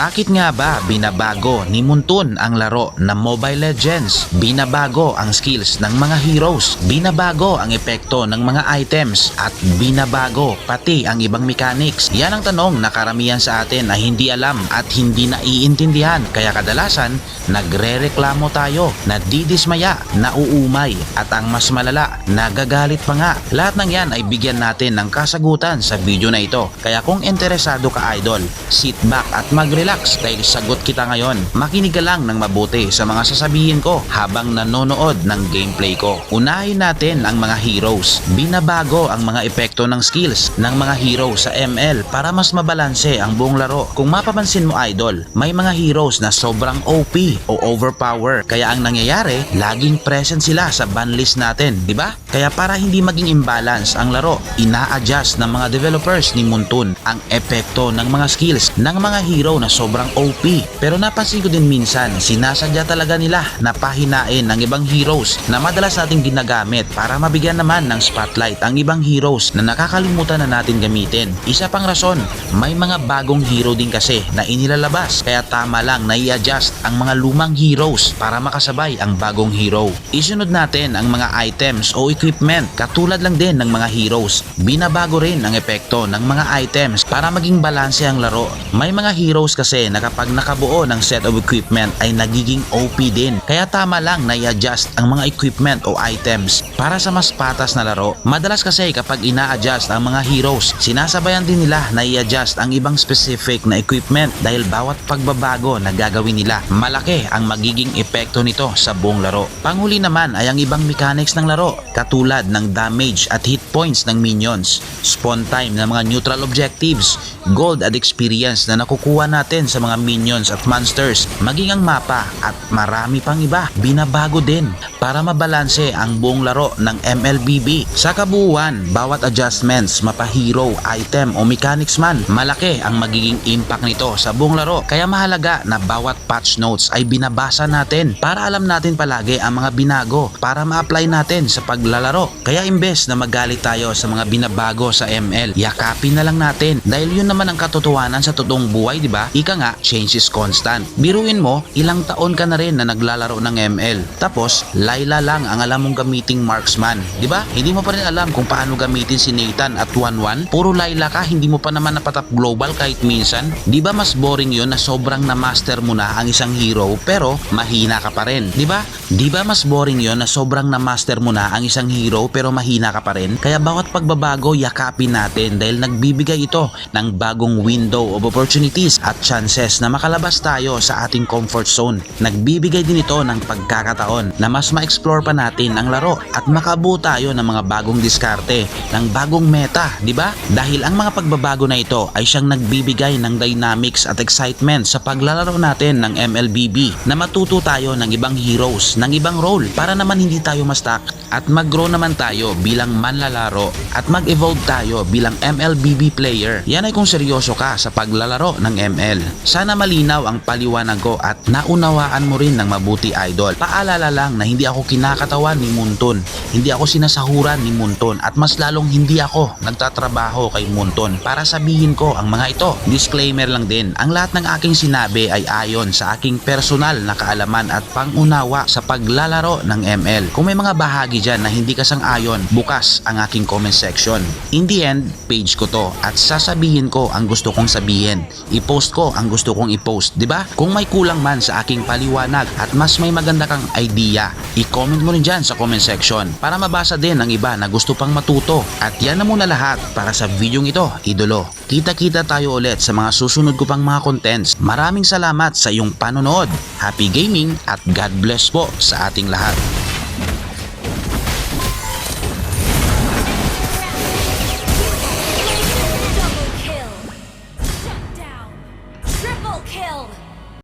Bakit nga ba binabago ni Muntun ang laro ng Mobile Legends? Binabago ang skills ng mga heroes, binabago ang epekto ng mga items, at binabago pati ang ibang mechanics. Yan ang tanong na karamihan sa atin ay hindi alam at hindi naiintindihan. Kaya kadalasan, nagre-reklamo tayo, nadidismaya, nauumay, at ang mas malala, nagagalit pa nga. Lahat ng yan ay bigyan natin ng kasagutan sa video na ito. Kaya kung interesado ka idol, sit back at mag-relax dahil sagot kita ngayon. Makinig ka lang ng mabuti sa mga sasabihin ko habang nanonood ng gameplay ko. Unahin natin ang mga heroes. Binabago ang mga epekto ng skills ng mga hero sa ML para mas mabalanse ang buong laro. Kung mapapansin mo idol, may mga heroes na sobrang OP o overpower. Kaya ang nangyayari, laging present sila sa banlist natin, di ba? Kaya para hindi maging imbalance ang laro, ina-adjust ng mga developers ni Muntun ang epekto ng mga skills ng mga hero na sobrang OP. Pero napansin ko din minsan, sinasadya talaga nila na pahinain ng ibang heroes na madalas nating ginagamit para mabigyan naman ng spotlight ang ibang heroes na nakakalimutan na natin gamitin. Isa pang rason, may mga bagong hero din kasi na inilalabas kaya tama lang na i-adjust ang mga lumang heroes para makasabay ang bagong hero. Isunod natin ang mga items o equipment katulad lang din ng mga heroes. Binabago rin ang epekto ng mga items para maging balanse ang laro. May mga heroes kasi na kapag nakabuo ng set of equipment ay nagiging OP din. Kaya tama lang na i-adjust ang mga equipment o items para sa mas patas na laro. Madalas kasi kapag ina-adjust ang mga heroes, sinasabayan din nila na i-adjust ang ibang specific na equipment dahil bawat pagbabago na gagawin nila, malaki ang magiging epekto nito sa buong laro. Panghuli naman ay ang ibang mechanics ng laro, katulad ng damage at hit points ng minions, spawn time ng mga neutral objectives, gold at experience na nakukuha natin sa mga minions at monsters, maging ang mapa at marami pang iba. Binabago din para mabalanse ang buong laro ng MLBB. Sa kabuuan, bawat adjustments, mapa-hero, item o mechanics man, malaki ang magiging impact nito sa buong laro. Kaya mahalaga na bawat patch notes ay binabasa natin para alam natin palagi ang mga binago para ma-apply natin sa paglalaro. Kaya imbes na magalit tayo sa mga binabago sa ML, yakapin na lang natin dahil yun naman ang katotohanan sa totoong buhay, di ba? Ika nga, change is constant. Biruin mo, ilang taon ka na rin na naglalaro ng ML. Tapos, Layla lang ang alam mong gamiting marksman. Ba? Hindi mo pa rin alam kung paano gamitin si Nathan at 1-1. Puro Layla ka, hindi mo pa naman napatap global kahit minsan. Ba mas boring yon na sobrang na-master mo na ang isang hero pero mahina ka pa rin. Ba? Di ba mas boring yon na sobrang na-master mo na ang isang hero pero mahina ka pa rin? Kaya bawat pagbabago yakapin natin dahil nagbibigay ito ng bagong window of opportunities at chances na makalabas tayo sa ating comfort zone. Nagbibigay din ito ng pagkakataon na mas ma-explore pa natin ang laro at makabuo tayo ng mga bagong diskarte, ng bagong meta, di ba? Dahil ang mga pagbabago na ito ay siyang nagbibigay ng dynamics at excitement sa paglalaro natin ng MLBB na matuto tayo ng ibang heroes, ng ibang role para naman hindi tayo ma-stuck at mag-grow naman tayo bilang manlalaro at mag-evolve tayo bilang MLBB player. Yan ay kung seryoso ka sa paglalaro ng ML. Sana malinaw ang paliwanag ko at naunawaan mo rin ng mabuti idol. Paalala lang na hindi ako kinakatawan ni Munton. Hindi ako sinasahuran ni Munton at mas lalong hindi ako nagtatrabaho kay Munton para sabihin ko ang mga ito. Disclaimer lang din, ang lahat ng aking sinabi ay ayon sa aking personal na kaalaman at pangunawa sa paglalaro ng ML. Kung may mga bahagi dyan na hindi ka sang-ayon, bukas ang aking comment section. In the end, page ko to at sasabihin ko ang gusto kong sabihin. I-post ko ang gusto kong i-post, di ba? Kung may kulang man sa aking paliwanag at mas may maganda kang idea, i-comment mo rin dyan sa comment section para mabasa din ng iba na gusto pang matuto. At yan na muna lahat para sa videong ito, idolo. Kita-kita tayo ulit sa mga susunod ko pang mga contents. Maraming salamat sa iyong panonood. Happy gaming at God bless po sa ating lahat.